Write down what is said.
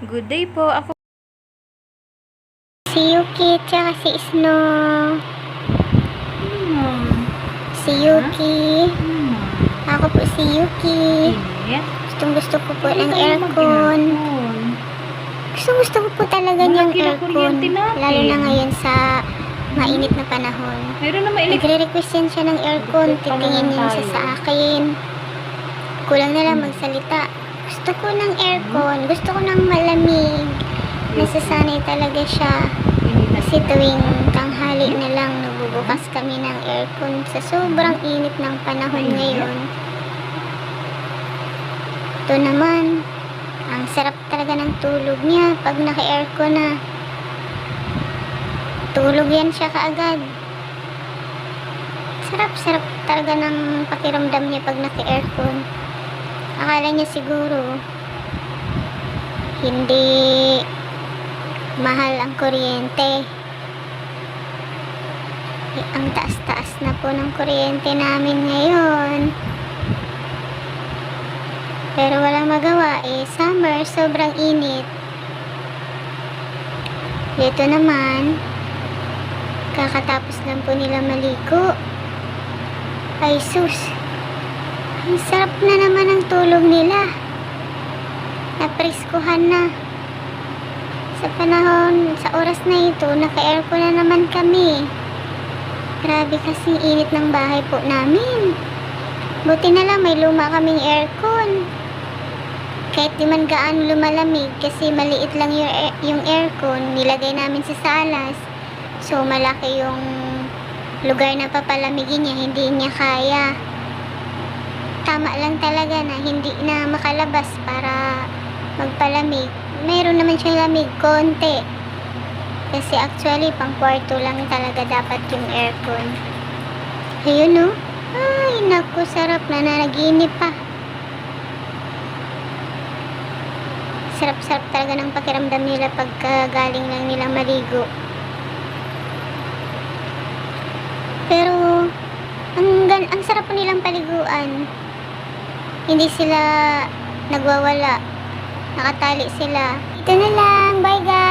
Good day po. Ako Si Yuki, tsaka si Snow. Hmm. Si Yuki. Hmm. Ako po si Yuki. Init. Gustong gusto ko po ng aircon. Gustong gusto ko po talaga kina aircon. Lalo na ngayon sa mainit na panahon. Meron naman electric. Nagre-request yan siya ng aircon. Titingin yan siya sa akin. Kulang na lang magsalita. Gusto ko ng aircon. Gusto ko ng malamig. Nasasanay talaga siya. Kasi tuwing tanghali na lang nabubukas kami ng aircon sa sobrang init ng panahon ngayon. Ito naman, ang sarap talaga ng tulog niya pag naka-aircon na. Tulog yan siya kaagad. Sarap-sarap talaga ng pakiramdam niya pag naka-aircon. Akala niya siguro hindi mahal ang kuryente. Eh, ang taas-taas na po ng kuryente namin ngayon. Pero walang magawa eh. Summer, sobrang init. Dito naman, kakatapos lang po nila maligo. Ay sus, ang sarap na naman ang tulog nila. Napriskuhan na. Sa panahon, sa oras na ito, naka-aircon na naman kami. Grabe kasi init ng bahay po namin. Buti na lang may luma kaming aircon. Kahit di man gaano lumalamig kasi maliit lang yung, air- yung aircon, nilagay namin sa salas. So malaki yung lugar na papalamigin niya, hindi niya kaya. Tama lang talaga na hindi na makalabas para magpalamig. Meron naman siyang lamig, konti. Kasi actually, pang kwarto lang talaga dapat yung aircon. Ayun no. Ay, naku, sarap na nanaginip pa. Sarap-sarap talaga ng pakiramdam nila pagka galing lang nilang maligo. Pero, ang, ang sarap nilang paliguan. Hindi sila nagwawala. Nakatali sila. Ito na lang. Bye guys!